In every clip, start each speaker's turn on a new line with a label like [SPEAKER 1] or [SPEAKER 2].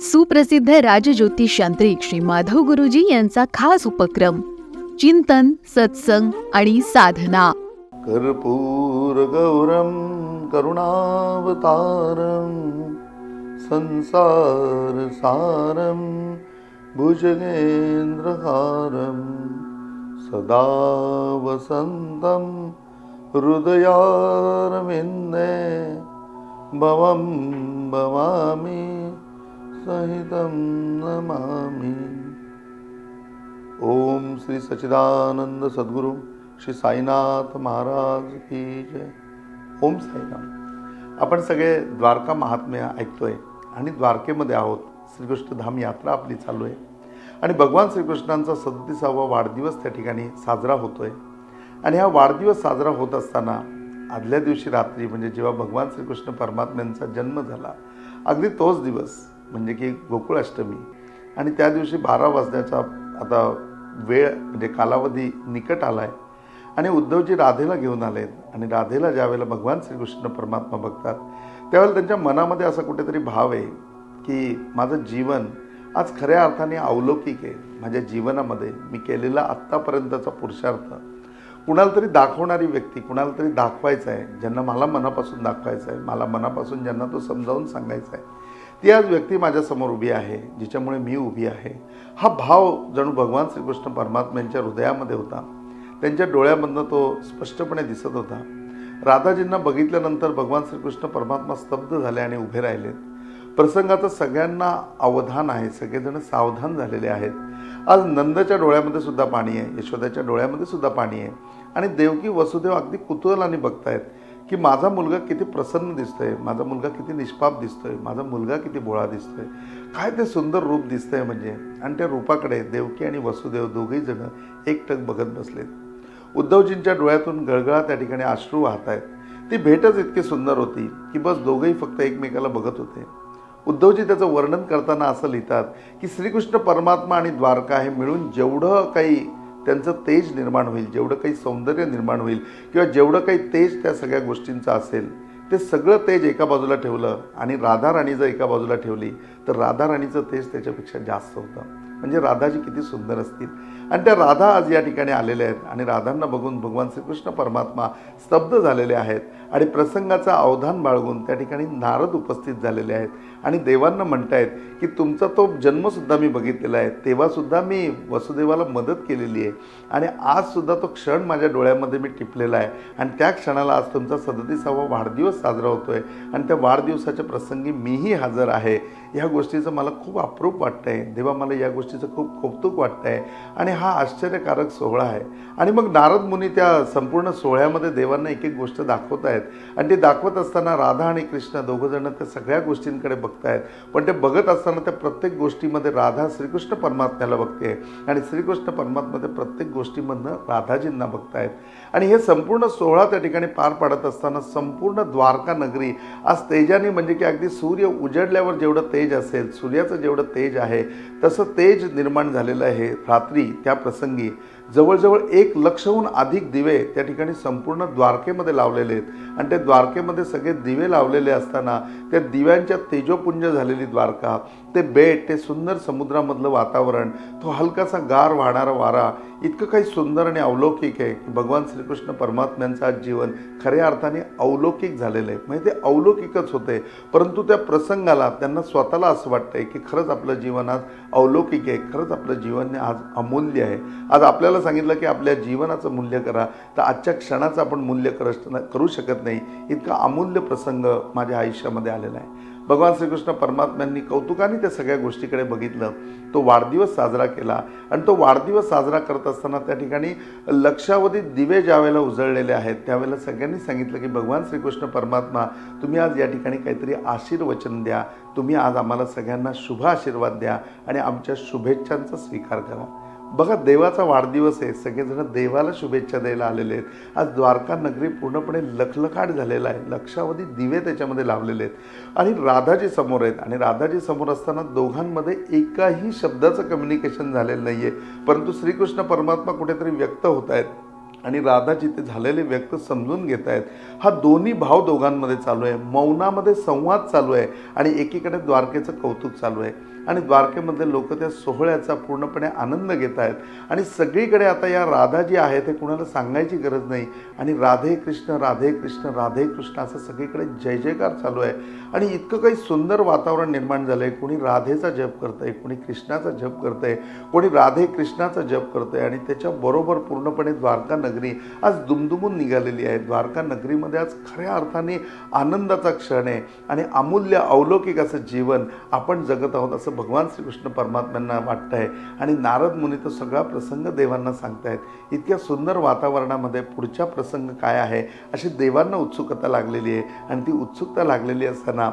[SPEAKER 1] सुप्रसिद्ध राजज्योतिष यांत्रिक श्री माधव गुरुजी यांचा खास उपक्रम चिंतन सत्संग आणि साधना.
[SPEAKER 2] कर्पूर गौरवं करुणावतारं संसारसारं भुजगेन्द्रहारं सदा वसंतम हृदयारविन्दे भवं भवामि। सहितं नमामि। ओम श्री सच्चिदानंद सद्गुरू श्री साईनाथ महाराज की जय। ओम साईनाथ। आपण सगळे द्वारका महात्म्य ऐकतोय आणि द्वारकेमध्ये आहोत. श्रीकृष्ण धाम यात्रा आपली चालू आहे. आणि भगवान श्रीकृष्णांचा सदतीसावा वाढदिवस त्या ठिकाणी साजरा होतोय. आणि हा वाढदिवस साजरा होत असताना आदल्या दिवशी रात्री म्हणजे जेव्हा भगवान श्रीकृष्ण परमात्म्यांचा जन्म झाला अगदी तोच दिवस म्हणजे की गोकुळाष्टमी. आणि त्या दिवशी बारा वाजण्याचा आता वेळ म्हणजे कालावधी निकट आला आहे आणि उद्धवजी राधेला घेऊन आलेत. आणि राधेला ज्यावेळेला भगवान श्रीकृष्ण परमात्मा बघतात त्यावेळेला त्यांच्या मनामध्ये असा कुठेतरी भाव आहे की माझं जीवन आज खऱ्या अर्थाने अवलौकिक आहे. माझ्या जीवनामध्ये मी केलेला आत्तापर्यंतचा पुरुषार्थ कुणाला तरी दाखवणारी व्यक्ती कुणाला तरी दाखवायचं आहे ज्यांना मला मनापासून दाखवायचं आहे मला मनापासून ज्यांना तो समजावून सांगायचा आहे ती आज व्यक्ती माझ्यासमोर उभी आहे जिच्यामुळे मी उभी आहे. हा भाव जणू भगवान श्रीकृष्ण परमात्म्यांच्या हृदयामध्ये होता. त्यांच्या डोळ्यामधनं तो स्पष्टपणे दिसत होता. राधाजींना बघितल्यानंतर भगवान श्रीकृष्ण परमात्मा स्तब्ध झाले आणि उभे राहिलेत प्रसंगाचं सगळ्यांना अवधान आहे सगळेजण सावधान झालेले आहेत. आज नंदच्या डोळ्यामध्ये सुद्धा पाणी आहे यशोदाच्या डोळ्यामध्ये सुद्धा पाणी आहे. आणि देवकी वसुदेव अगदी कुतूहलाने बघतायत की माझा मुलगा किती प्रसन्न दिसतोय माझा मुलगा किती निष्पाप दिसतोय माझा मुलगा किती बोळा दिसतोय. काय ते सुंदर रूप दिसतंय म्हणजे? आणि त्या रूपाकडे देवकी आणि वसुदेव दोघेही जण एकटक बघत बसलेत. उद्धवजींच्या डोळ्यातून गळगळा त्या ठिकाणी अश्रू वाहत आहेत ती भेटच इतकी सुंदर होती की बस दोघंही फक्त एकमेकाला बघत होते. उद्धवजी त्याचं वर्णन करताना असं लिहितात की श्रीकृष्ण परमात्मा आणि द्वारका हे मिळून जेवढं काही त्यांचं तेज निर्माण होईल जेवढं काही सौंदर्य निर्माण होईल किंवा जेवढं काही तेज त्या सगळ्या गोष्टींचं असेल ते सगळं तेज एका बाजूला ठेवलं आणि राधा राणी जर एका बाजूला ठेवली तर राधा राणीचं तेज त्याच्यापेक्षा जास्त होतं. म्हणजे राधाजी किती सुंदर असतील. आणि त्या राधा आज या ठिकाणी आलेल्या आहेत. आणि राधांना बघून भगवान श्रीकृष्ण परमात्मा स्तब्ध झालेले आहेत. आणि प्रसंगाचा अवधान बाळगून त्या ठिकाणी नारद उपस्थित झालेले आहेत. आणि देवांना म्हणतायत की तुमचा तो जन्मसुद्धा मी बघितलेला आहे. तेव्हासुद्धा मी वसुदेवाला मदत केलेली आहे. आणि आजसुद्धा तो क्षण माझ्या डोळ्यामध्ये मी टिपलेला आहे. आणि त्या क्षणाला आज तुमचा सदतीसावा वाढदिवस साजरा होतो आहे आणि त्या वाढदिवसाच्या प्रसंगी मीही हजर आहे. ह्या गोष्टीचं मला खूप अप्रूप वाटतं आहे देवा मला या गोष्टी गोष्टीचं खूप कौतुक वाटतं आहे आणि हा आश्चर्यकारक सोहळा आहे. आणि मग नारद मुनी त्या संपूर्ण सोहळ्यामध्ये देवांना एक एक गोष्ट दाखवत आहेत. आणि ते दाखवत असताना राधा आणि कृष्ण दोघंजणं त्या सगळ्या गोष्टींकडे बघतायत. पण ते बघत असताना त्या प्रत्येक गोष्टीमध्ये राधा श्रीकृष्ण परमात्म्याला बघते. आणि श्रीकृष्ण परमात्मा त्या प्रत्येक गोष्टीमधनं राधाजींना बघतायत. आणि हे संपूर्ण सोहळा त्या ठिकाणी पार पाडत असताना संपूर्ण द्वारका नगरी आज तेजाने म्हणजे की अगदी सूर्य उजडल्यावर जेवढं तेज असेल सूर्याचं जेवढं तेज आहे तसं तेज निर्माण झालेलं आहे रात्री त्या प्रसंगी. जवळजवळ एक लक्षहून अधिक दिवे त्या ठिकाणी संपूर्ण द्वारकेमध्ये लावलेले आहेत. आणि त्या द्वारकेमध्ये सगळे दिवे लावलेले असताना त्या दिव्यांच्या तेजोपुंज झालेली द्वारका ते बेट ते सुंदर समुद्रामधलं वातावरण तो हलकासा गार वाहणारा वारा इतकं काही सुंदर आणि अवलौकिक आहे की भगवान श्रीकृष्ण परमात्म्यांचं आज जीवन खऱ्या अर्थाने अवलौकिक झालेलं आहे. म्हणजे ते अवलौकिकच होते. परंतु त्या प्रसंगाला त्यांना स्वतःला असं वाटतंय की खरंच आपलं जीवन आज अवलौकिक आहे खरंच आपलं जीवन आज अमूल्य आहे. आज आपल्याला सांगितलं की आपल्या जीवनाचं मूल्य करा तर आजच्या क्षणाचं आपण मूल्य कर करू शकत नाही. इतका अमूल्य प्रसंग माझ्या आयुष्यामध्ये आलेला आहे. भगवान श्रीकृष्ण परमात्म्यांनी कौतुकाने त्या सगळ्या गोष्टीकडे बघितलं. तो वाढदिवस साजरा केला आणि तो वाढदिवस साजरा करत असताना त्या ठिकाणी लक्षावधी दिवे ज्या वेळेला उजळलेले आहेत त्यावेळेला सगळ्यांनी सांगितलं की भगवान श्रीकृष्ण परमात्मा तुम्ही आज या ठिकाणी काहीतरी आशीर्वचन द्या. तुम्ही आज आम्हाला सगळ्यांना शुभ आशीर्वाद द्या आणि आमच्या शुभेच्छांचा स्वीकार करा. बघा देवाचा वाढदिवस आहे. सगळेजण देवाला शुभेच्छा द्यायला आलेले आहेत. आज द्वारका नगरी पूर्णपणे लखलखाट झालेला आहे. लक्षावधी दिवे त्याच्यामध्ये लावलेले आहेत. आणि राधाजी समोर आहेत. आणि राधाजी समोर असताना दोघांमध्ये एकाही शब्दाचं कम्युनिकेशन झालेलं नाही आहे परंतु श्रीकृष्ण परमात्मा कुठेतरी व्यक्त होत आहेत. आणि राधाजी ते झालेले व्यक्त समजून घेत आहेत. हा दोन्ही भाव दोघांमध्ये चालू आहे. मौनामध्ये संवाद चालू आहे. आणि एकीकडे द्वारकेचं कौतुक चालू आहे. आणि द्वारकेमध्ये लोक त्या सोहळ्याचा पूर्णपणे आनंद घेत आहेत. आणि सगळीकडे आता या राधा जी आहे ते कुणाला सांगायची गरज नाही. आणि राधे कृष्ण राधे कृष्ण राधे कृष्ण असं सगळीकडे जय जयकार चालू आहे. आणि इतकं काही सुंदर वातावरण निर्माण झालं आहे कोणी राधेचा जप करतंय कोणी कृष्णाचा जप करतंय कोणी राधे कृष्णाचा जप करतंय आणि त्याच्याबरोबर पूर्णपणे द्वारका नगरी आज दुमदुमून निघालेली आहे. द्वारका नगरीमध्ये आज खऱ्या अर्थाने आनंदाचा क्षण आहे. आणि अमूल्य अवलौकिक असं जीवन आपण जगत आहोत असं भगवान श्रीकृष्ण परमात्म्यांना वाटतं आहे. आणि नारद मुनी तो सगळा प्रसंग देवांना सांगतायत. इतक्या सुंदर वातावरणामध्ये पुढचा प्रसंग काय आहे? अशी देवांना उत्सुकता लागलेली आहे. आणि ती उत्सुकता लागलेली असताना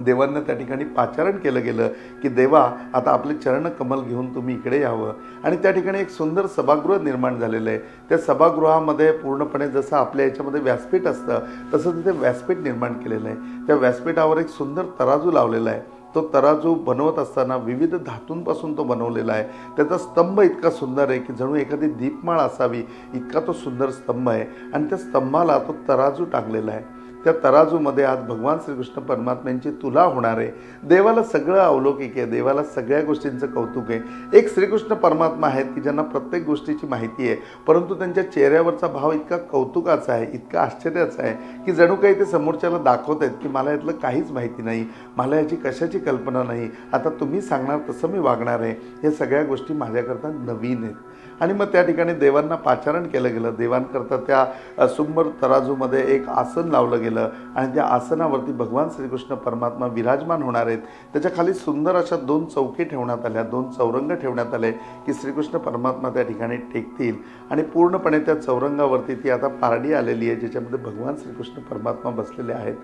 [SPEAKER 2] देवांना त्या ठिकाणी पाचारण केलं गेलं की देवा आता आपले चरण कमल घेऊन तुम्ही इकडे यावं. आणि त्या ठिकाणी एक सुंदर सभागृह निर्माण झालेलं आहे. त्या सभागृहामध्ये पूर्णपणे जसं आपल्या याच्यामध्ये व्यासपीठ असतं तसं तिथे व्यासपीठ निर्माण केलेलं आहे. त्या व्यासपीठावर एक सुंदर तराजू लावलेला आहे. तो तराजू बनवत असताना विविध धातूंपासून तो बनवलेला आहे. त्याचा स्तंभ इतका सुंदर आहे की जणू एखादी दीपमाळ असावी इतका तो सुंदर स्तंभ आहे. आणि त्या स्तंभाला तो तराजू टाकलेला आहे. त्या तराजूमध्ये आज भगवान श्रीकृष्ण परमात्म्यांची तुला होणार आहे. देवाला सगळं अवलौकिक आहे देवाला सगळ्या गोष्टींचं कौतुक आहे. एक श्रीकृष्ण परमात्मा आहेत की ज्यांना प्रत्येक गोष्टीची माहिती आहे परंतु त्यांच्या चेहऱ्यावरचा भाव इतका कौतुकाचा आहे इतका आश्चर्याचा आहे की जणू काही ते समोरच्याला दाखवत आहेत की मला यातलं काहीच माहिती नाही मला याची कशाची कल्पना नाही. आता तुम्ही सांगणार तसं मी वागणार आहे. या सगळ्या गोष्टी माझ्याकरता नवीन आहेत. आणि मग त्या ठिकाणी देवांना पाचारण केलं गेलं. देवांकरता त्या सुंबर तराजूमध्ये एक आसन लावलं गेलं आणि त्या आसनावरती भगवान श्रीकृष्ण परमात्मा विराजमान होणार आहेत. त्याच्याखाली सुंदर अशा दोन चौकी ठेवण्यात आल्या दोन चौरंग ठेवण्यात आले की श्रीकृष्ण परमात्मा त्या ठिकाणी टेकतील. आणि पूर्णपणे त्या चौरंगावरती ती आता पारडी आलेली आहे ज्याच्यामध्ये भगवान श्रीकृष्ण परमात्मा बसलेले आहेत.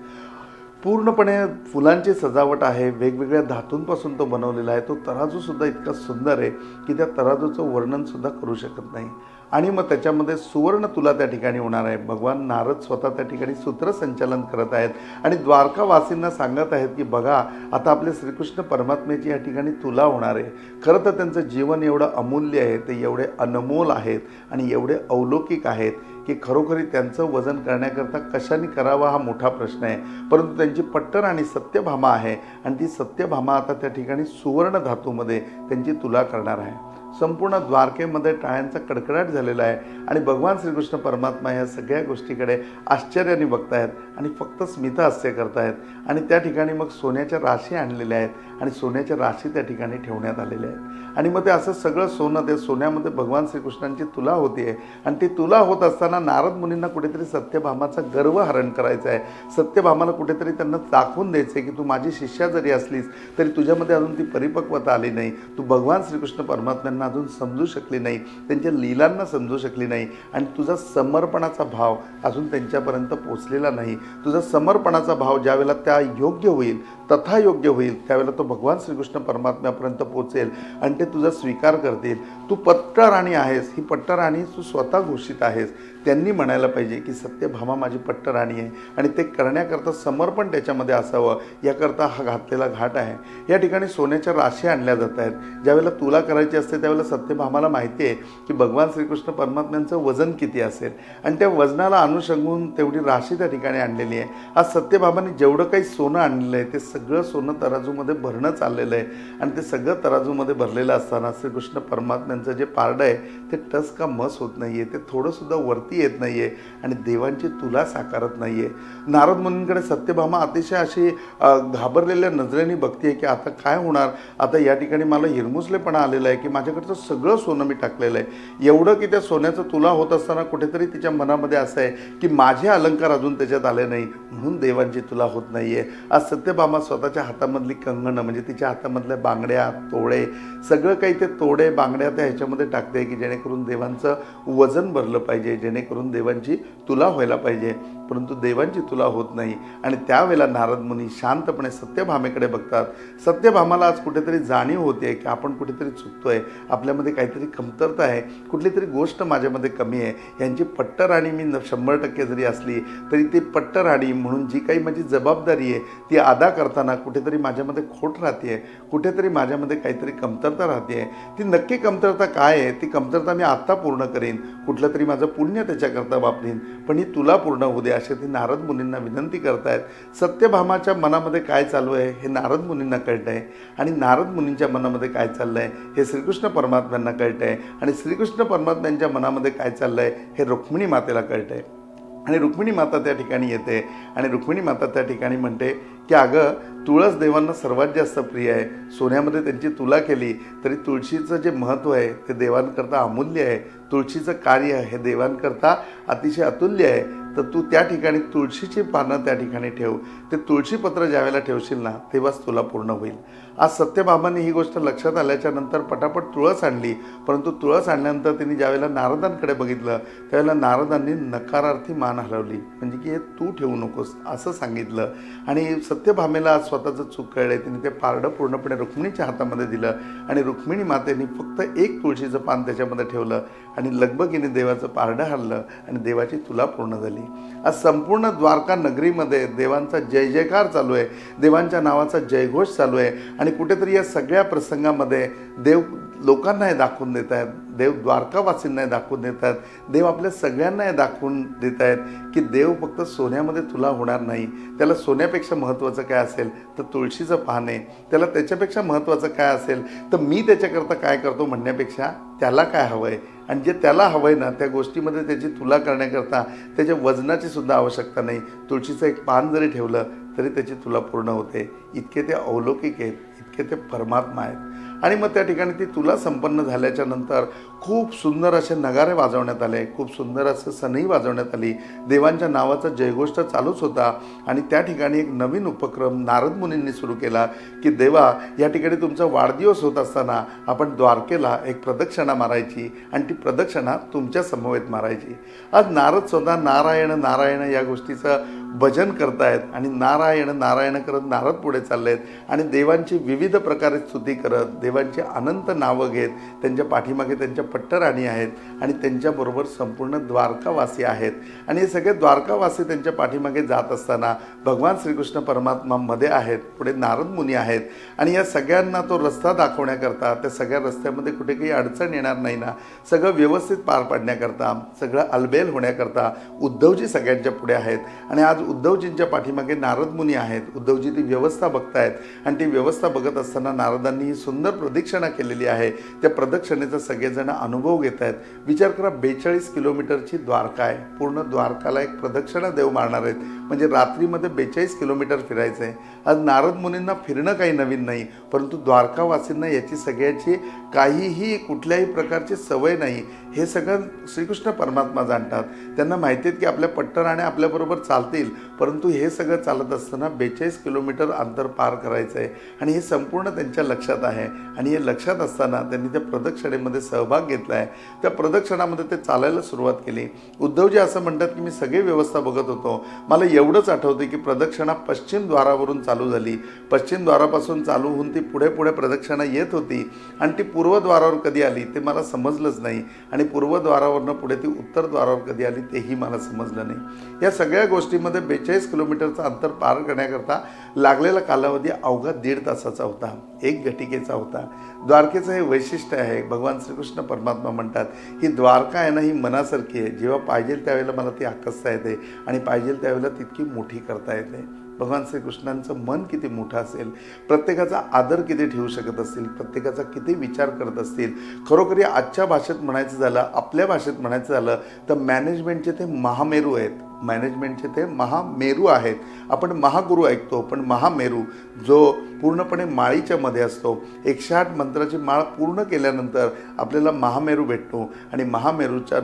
[SPEAKER 2] पूर्णपणे फुलांची सजावट आहे वेगवेगळ्या धातूंपासून तो बनवलेला आहे. तो तराजूसुद्धा इतका सुंदर आहे की त्या तराजूचं वर्णनसुद्धा करू शकत नाही. आणि मग त्याच्यामध्ये सुवर्ण तुला त्या ठिकाणी होणार आहे. भगवान नारद स्वतः त्या ठिकाणी सूत्रसंचालन करत आहेत. आणि द्वारकावासींना सांगत आहेत की बघा आता आपले श्रीकृष्ण परमात्म्याची या ठिकाणी तुला होणार आहे. खरं तर त्यांचं जीवन एवढं अमूल्य आहे ते एवढे अनमोल आहेत आणि एवढे अवलौकिक आहेत की खरोखरी त्यांचं वजन करण्याकरता कशाने करावा हा मोठा प्रश्न आहे. परंतु त्यांची पट्टर आणि सत्यभामा आहे आणि ती सत्यभामा आता त्या ठिकाणी सुवर्ण धातूमध्ये त्यांची तुला करणार आहे. संपूर्ण द्वारकेमध्ये टाळ्यांचा कडकडाट झालेला आहे. आणि भगवान श्रीकृष्ण परमात्मा ह्या सगळ्या गोष्टीकडे आश्चर्याने बघतायत. आणि फक्त स्मिता हास्य करतायत. आणि त्या ठिकाणी मग सोन्याच्या राशी आणलेल्या आहेत. आणि सोन्याच्या राशी त्या ठिकाणी ठेवण्यात आलेल्या आहेत. आणि मग ते असं सगळं सोनं ते सोन्यामध्ये भगवान श्रीकृष्णांची तुला होती आहे. आणि ती तुला होत असताना नारद मुनींना कुठेतरी सत्यभामाचा गर्व हरण करायचा आहे. सत्यभामाला कुठेतरी त्यांना दाखवून द्यायचं आहे की तू माझी शिष्या जरी असलीस तरी तुझ्यामध्ये अजून ती परिपक्वता आली नाही. तू भगवान श्रीकृष्ण परमात्म्यांना अजून समजू शकली नाही. त्यांच्या लीलांना समजू शकली नाही. आणि तुझा समर्पणाचा भाव अजून त्यांच्यापर्यंत पोचलेला नाही. तुझा समर्पणाचा भाव ज्यावेळेला त्या योग्य होईल तथा योग्य होईल त्यावेळेला तो भगवान श्रीकृष्ण परमात्म्यापर्यंत पोचेल आणि ते तुझा स्वीकार करतील. तू पट्टराणी आहेस ही पट्टराणी तू स्वतः घोषित आहेस. त्यांनी म्हणायला पाहिजे की सत्यभामा माझी पट्टराणी आहे आणि ते करण्याकरता समर्पण त्याच्यामध्ये असावं याकरता हा घातलेला घाट आहे. या ठिकाणी सोन्याच्या राशी आणल्या जात आहेत. ज्यावेळेला तुला करायची असते त्यावेळेला सत्यभामाला माहिती आहे की भगवान श्रीकृष्ण परमात्म्यांचं वजन किती असेल. आणि त्या वजनाला अनुषंगून तेवढी राशी त्या ठिकाणी आणलेली आहे. आज सत्यभामाने जेवढं काही सोनं आणलेलं आहे ते सगळं सोनं तराजूमध्ये भरणं चाललेलं आहे. आणि ते सगळं तराजूमध्ये भरलेलं असताना श्रीकृष्ण परमात्म्यांचं जे पारडं आहे ते टस का मस होत नाही आहे ते थोडंसुद्धा वरती येत नाही आहे आणि देवांची तुला साकारत नाही आहे नारद मुनींकडे सत्यभामा अतिशय अशी घाबरलेल्या नजरेने बघते की आता काय होणार? आता या ठिकाणी मला हिरमुसलेपणा आलेला आहे की माझ्याकडचं सगळं सोनं मी टाकलेलं आहे. एवढं की त्या सोन्याचं तुला होत असताना कुठेतरी तिच्या मनामध्ये असं आहे की माझे अलंकार अजून त्याच्यात आले नाही म्हणून देवांची तुला होत नाही आहे आज सत्यभामा स्वतःच्या हातामधली कंगणं म्हणजे तिच्या हातामधल्या बांगड्या तोडे सगळं काही ते तोडे बांगड्या त्या ह्याच्यामध्ये टाकते की जेणेकरून देवांचं वजन भरलं पाहिजे जेणेकरून देवांची तुला व्हायला पाहिजे. परंतु देवांची तुला होत नाही. आणि त्यावेळेला नारद मुनी शांतपणे सत्यभामेकडे बघतात. सत्यभामाला आज कुठेतरी जाणीव होते की आपण कुठेतरी चुकतोय. आपल्यामध्ये काहीतरी कमतरता आहे. कुठली तरी गोष्ट माझ्यामध्ये कमी आहे. यांची पट्टराणी मी न शंभर टक्के जरी असली तरी ती पट्टराणी म्हणून जी काही माझी जबाबदारी आहे ती अदा करताना कुठेतरी माझ्यामध्ये खोट राहते कुठेतरी माझ्यामध्ये काहीतरी कमतरता राहते ती नक्की कमतरता काय आहे? ती कमतरता मी आत्ता पूर्ण करेन. कुठलं तरी माझं पुण्य त्याच्याकरता वापरेन. पण ही तुला पूर्ण होऊ द्या असे ती नारद मुनींना विनंती करतायत सत्यभामाच्या मनामध्ये काय चालू आहे हे नारद मुनींना कळतं आहे आणि नारद मुनींच्या मनामध्ये काय चाललं आहे हे श्रीकृष्ण परमात्म्यांना कळतं आहे आणि श्रीकृष्ण परमात्म्यांच्या मनामध्ये काय चाललं आहे हे रुक्मिणी मातेला कळतं आहे आणि रुक्मिणी माता त्या ठिकाणी येते आणि रुक्मिणी माता त्या ठिकाणी म्हणते की अगं तुळस देवांना सर्वात जास्त प्रिय आहे. सोन्यामध्ये त्यांची तुला केली तरी तुळशीचं जे महत्त्व आहे ते देवांकरता अमूल्य आहे. तुळशीचं कार्य हे देवांकरता अतिशय अतुल्य आहे. तर तू त्या ठिकाणी तुळशीची पानं त्या ठिकाणी ठेव. ते तुळशीपत्र ज्यावेळेला ठेवशील ना तेव्हाच तुला पूर्ण होईल. आज सत्यबाबांनी ही गोष्ट लक्षात आल्याच्यानंतर पटापट तुळस आणली. परंतु तुळस आणल्यानंतर त्यांनी ज्यावेळेला नारदांकडे बघितलं त्यावेळेला नारदांनी नकारार्थी मान हलवली. म्हणजे की हे तू ठेवू नकोस असं सांगितलं. आणि सत्यभामेला स्वतःचं चूक कळलं तिने ते पारडं पूर्णपणे रुक्मिणीच्या हातामध्ये दिलं आणि रुक्मिणी मातेने फक्त एक तुळशीचं पान त्याच्यामध्ये ठेवलं आणि लगबगीने देवाचं पारडं हरलं आणि देवाची तुला पूर्ण झाली. आज संपूर्ण द्वारका नगरीमध्ये देवांचा जय जयकार चालू आहे. देवांच्या नावाचा जयघोष चालू आहे. आणि कुठेतरी या सगळ्या प्रसंगामध्ये देव लोकांना दाखवून देत आहेत. देव द्वारकावासींनाही दाखवून देत आहेत. देव आपल्या सगळ्यांना हे दाखवून देत आहेत की देव फक्त सोन्यामध्ये तुला होणार नाही. त्याला सोन्यापेक्षा महत्त्वाचं काय असेल? तर तुळशीचं पान आहे त्याला त्याच्यापेक्षा महत्त्वाचं काय असेल? तर मी त्याच्याकरता काय करतो म्हणण्यापेक्षा त्याला काय हवं आहे आणि जे त्याला हवं आहे ना त्या गोष्टीमध्ये त्याची तुला करण्याकरता त्याच्या वजनाची सुद्धा आवश्यकता नाही. तुळशीचं एक पान जरी ठेवलं तरी त्याची तुला पूर्ण होते. इतके ते अवलौकिक आहेत. इतके ते परमात्मा आहेत. आणि मग त्या ठिकाणी ती तुला संपन्न झाल्याच्यानंतर खूप सुंदर असे नगारे वाजवण्यात आले खूप सुंदर असं सनई वाजवण्यात आली. देवांच्या नावाचा जयघोष तर चालूच होता. आणि त्या ठिकाणी एक नवीन उपक्रम नारद मुनींनी सुरू केला की देवा या ठिकाणी तुमचा वाढदिवस होत असताना आपण द्वारकेला एक प्रदक्षिणा मारायची आणि ती प्रदक्षिणा तुमच्या समवेत मारायची. आज नारद स्वतः नारायण नारायण या गोष्टीचं भजन करतायत आणि नारायण नारायण करत नारद पुढे चालले आहेत आणि देवांची विविध प्रकारे स्तुती करत देवांची अनंत नावं घेत त्यांच्या पाठीमागे त्यांच्या पट्टराणी आहेत आणि त्यांच्याबरोबर संपूर्ण द्वारकावासी आहेत. आणि हे सगळे द्वारकावासी त्यांच्या पाठीमागे जात असताना भगवान श्रीकृष्ण परमात्मा मध्ये आहेत पुढे नारद मुनी आहेत. आणि या सगळ्यांना तो रस्ता दाखवण्याकरता त्या सगळ्या रस्त्यामध्ये कुठे काही अडचण येणार नाही ना सगळं व्यवस्थित पार पाडण्याकरता सगळं अलबेल होण्याकरता उद्धवजी सगळ्यांच्या पुढे आहेत. आणि आज उद्धवजींच्या पाठीमागे नारद मुनी आहेत. उद्धवजी ती व्यवस्था बघतायत आणि ती व्यवस्था बघत असताना नारदांनी ही सुंदर प्रदक्षिणा केलेली आहे. त्या प्रदक्षिणेचा सगळेजण अनुभव घेत आहेत. विचार करा बेचाळीस किलोमीटरची द्वारका आहे. पूर्ण द्वारकाला एक प्रदक्षिणा देव मारणार आहेत. म्हणजे रात्रीमध्ये बेचाळीस किलोमीटर फिरायचं आहे. आज नारद मुनींना फिरणं काही नवीन नाही परंतु द्वारकावासींना याची सगळ्याची काहीही कुठल्याही प्रकारची सवय नाही. हे सगळं श्रीकृष्ण परमात्मा जाणतात. त्यांना माहिती आहेत की आपल्या पट्टराण्या आपल्याबरोबर चालतील परंतु हे सगळं चालत असताना बेचाळीस किलोमीटर अंतर पार करायचं आहे आणि हे संपूर्ण त्यांच्या लक्षात आहे. आणि हे लक्षात असताना त्यांनी त्या प्रदक्षिणेमध्ये सहभाग घेतला आहे. त्या प्रदक्षिणामध्ये ते चालायला सुरुवात केली. उद्धवजी असं म्हणतात की मी सगळी व्यवस्था बघत होतो. मला एवढंच आठवते की प्रदक्षिणा पश्चिम द्वारावरून चालू झाली. पश्चिम द्वारापासून चालू होऊन ती पुढे पुढे प्रदक्षिणा येत होती. आणि ती पूर्वद्वारावर कधी आली ते मला समजलंच नाही. आणि पूर्वद्वारावरनं पुढे ती उत्तर द्वारावर कधी आली तेही मला समजलं नाही. या सगळ्या गोष्टीमध्ये बेचाळीस किलोमीटरचं अंतर पार करण्याकरता लागलेला कालावधी अवघा दीड तासाचा होता. एक घटिकेचा होता. द्वारकेचं हे वैशिष्ट्य आहे भगवान श्रीकृष्ण परमात्मा म्हणतात ही द्वारका आहे ना ही मनासारखी आहे. जेव्हा पाहिजे त्यावेळेला मला ती आकसता येते आणि पाहिजे त्यावेळेला तितकी मोठी करता येते. भगवान श्रीकृष्णांचं मन किती मोठं असेल प्रत्येकाचा आदर किती ठेवू शकत असतील प्रत्येकाचा किती विचार करत असतील खरोखरी आजच्या भाषेत म्हणायचं झालं आपल्या भाषेत म्हणायचं झालं तर मॅनेजमेंटचे ते महामेरू आहेत. मॅनेजमेंटचे ते महामेरू आहेत. आपण महागुरू ऐकतो पण महामेरू जो पूर्णपणे माळीच्या मध्ये असतो एकशे आठ मंत्राची माळ पूर्ण केल्यानंतर आपल्याला महामेरू भेटतो. आणि महामेरूच्या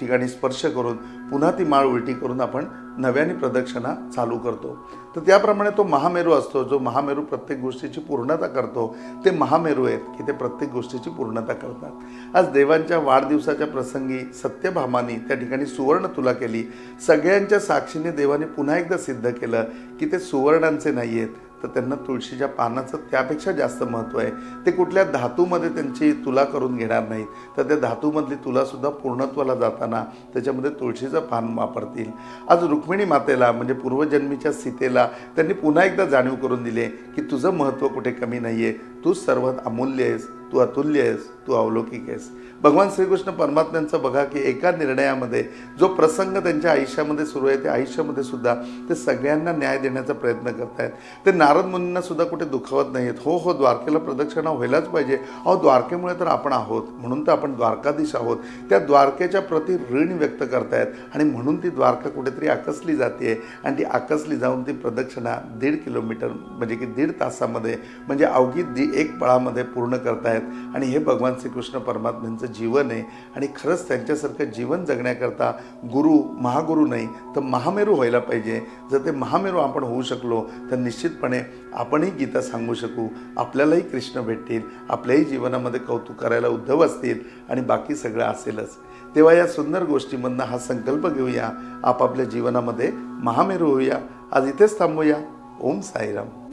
[SPEAKER 2] ठिकाणी स्पर्श करून पुन्हा ती माळ उलटी करून आपण नव्याने प्रदक्षिणा चालू करतो. तर त्याप्रमाणे तो महामेरू असतो जो महामेरू प्रत्येक गोष्टीची पूर्णता करतो. ते महामेरू आहेत की ते प्रत्येक गोष्टीची पूर्णता करतात. आज देवांच्या वाढदिवसाच्या प्रसंगी सत्यभामानी त्या ठिकाणी सुवर्ण तुला केली. सगळ्यांच्या साक्षीने देवाने पुन्हा एकदा सिद्ध केलं की ते सुवर्णांचे नाही आहेत तर त्यांना तुळशीच्या पानाचं त्यापेक्षा जास्त महत्त्व आहे. ते कुठल्या धातूमध्ये त्यांची तुला करून घेणार नाहीत. तर त्या धातूमधली तुलासुद्धा पूर्णत्वाला जाताना त्याच्यामध्ये तुळशीचं पान वापरतील. आज रुक्मिणी मातेला म्हणजे पूर्वजन्मीच्या सीतेला त्यांनी पुन्हा एकदा जाणीव करून दिले की तुझं महत्त्व कुठे कमी नाही आहे तूच सर्वात अमूल्य आहेस तू अतुल्य आहेस तू अवलौकिक आहेस. भगवान श्रीकृष्ण परमात्म्यांचं बघा की एका निर्णयामध्ये जो प्रसंग त्यांच्या आयुष्यामध्ये सुरू आहे त्या आयुष्यामध्ये सुद्धा ते सगळ्यांना न्याय देण्याचा प्रयत्न करतायत. ते नारद मुनींना सुद्धा कुठे दुखावत नाहीत हो हो द्वारकेला प्रदक्षिणा व्हायलाच पाहिजे. अहो द्वारकेमुळे तर आपण आहोत. म्हणून तर आपण द्वारकाधीश आहोत. त्या द्वारकेच्या प्रति ऋण व्यक्त करतायत. आणि म्हणून ती द्वारका कुठेतरी आकसली जाते आणि ती आकसली जाऊन ती प्रदक्षिणा दीड किलोमीटर म्हणजे की दीड तासामध्ये म्हणजे अवघी दी एक पळामध्ये पूर्ण करतायत. आणि हे भगवान श्रीकृष्ण परमात्म्यांचं जीवन आहे. आणि खरंच त्यांच्यासारखं जीवन जगण्याकरता गुरु महागुरु नाही तर महामेरू व्हायला पाहिजे. जर ते महामेरू आपण होऊ शकलो तर निश्चितपणे आपणही गीता सांगू शकू. आपल्यालाही कृष्ण भेटतील. आपल्याही जीवनामध्ये कौतुक करायला उद्धव असतील. आणि बाकी सगळं असेलच. तेव्हा या सुंदर गोष्टीमधनं हा संकल्प घेऊया. आपापल्या जीवनामध्ये महामेरू होऊया. आज इथेच थांबूया. ओम साईराम.